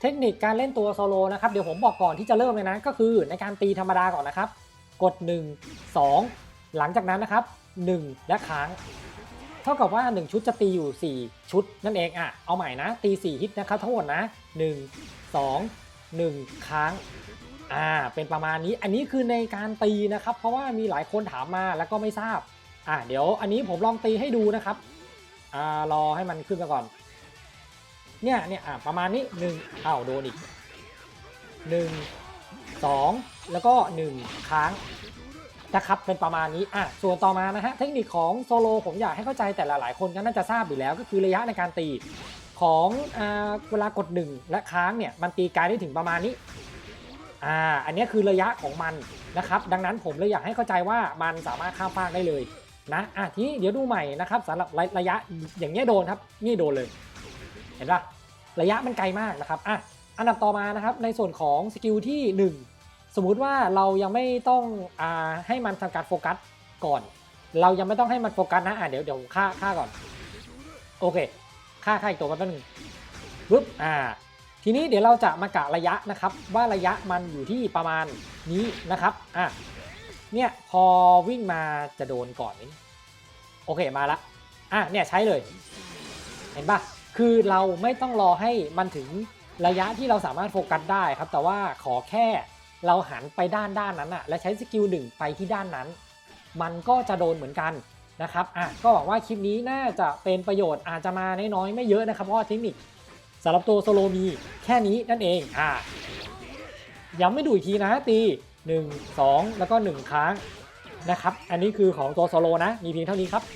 เทคนิคการเล่นตัวโซโลนะครับเดี๋ยวผมบอกก่อนที่จะเริ่มเลยนะ ก็คือในการตีธรรมดาก่อนนะครับ กด 1 2 หลังจากนั้นนะครับ 1 และค้าง เท่ากับว่า 1 ชุดจะตีอยู่ 4 ชุดนั่นเองอะเอาใหม่นะ ตี 4 ฮิตนะครับทั้งหมดนะ 1 2 1 ค้างอ่าเป็นประมาณนี้อันนี้คือในการตีนะครับ เพราะว่ามีหลายคนถามมาแล้วก็ไม่ทราบอ่าเดี๋ยวอันนี้ผมลองตีให้ดูนะครับอ่ารอให้มันขึ้นมาก่อน เนี่ยเนี่ยอ่าประมาณนี้หนึ่งอ้าวโดนอีกหนึ่งสองแล้วก็หนึ่งค้างนะครับเป็นประมาณนี้อะส่วนต่อมานะฮะเทคนิคของโซโลผมอยากให้เข้าใจแต่ละหลายคนก็น่าจะทราบอยู่แล้ว ก็คือระยะในการตีของอ่าเวลากด 1 และค้างเนี่ยมันตีไกลได้ถึงประมาณนี้อ่าอันนี้คือระยะของมันนะครับ ดังนั้นผมเลยอยากให้เข้าใจว่ามันสามารถข้ามฟากได้เลยนะอะทีนี้เดี๋ยวดูใหม่นะครับสำหรับระระยะอย่างเงี้ยโดนครับนี่โดนเลย เห็นปะระยะมันไกลมากนะครับอะอันดับต่อมานะครับในส่วนของสกิลที่ 1 สมมุติว่าเรายังไม่ต้องอ่าให้มันทำการโฟกัสก่อน เรายังไม่ต้องให้มันโฟกัสนะอะเดี๋ยวเดี๋ยวฆ่าฆ่าก่อน โอเคฆ่าฆ่าอีกตัวมาแป๊บนึงปึ๊บอ่าทีนี้เดี๋ยวเราจะมากะระยะนะครับ ว่าระยะมันอยู่ที่ประมาณนี้นะครับอะเนี่ยพอวิ่งมาจะโดนก่อนนี้โอเคมาละอะเนี่ยใช้เลย เห็นปะ คือเราไม่ต้องรอให้มันถึงระยะที่เราสามารถโฟกัสได้ครับ แต่ว่าขอแค่เราหันไปด้านด้านนั้นอะและใช้สกิลหนึ่งไปที่ด้านนั้น มันก็จะโดนเหมือนกันนะครับอะก็หวังว่าคลิปนี้น่าจะเป็นประโยชน์อาจจะมาน้อยๆไม่เยอะนะครับ เพราะว่าเทคนิคสำหรับตัวโซโลมีแค่นี้นั่นเองอะย้ำไม่ดูอีกทีนะตี 1 2 แล้วก็ 1 ครั้งนะครับ อันนี้คือของตัวโซโลนะ มีเพียงเท่านี้ครับ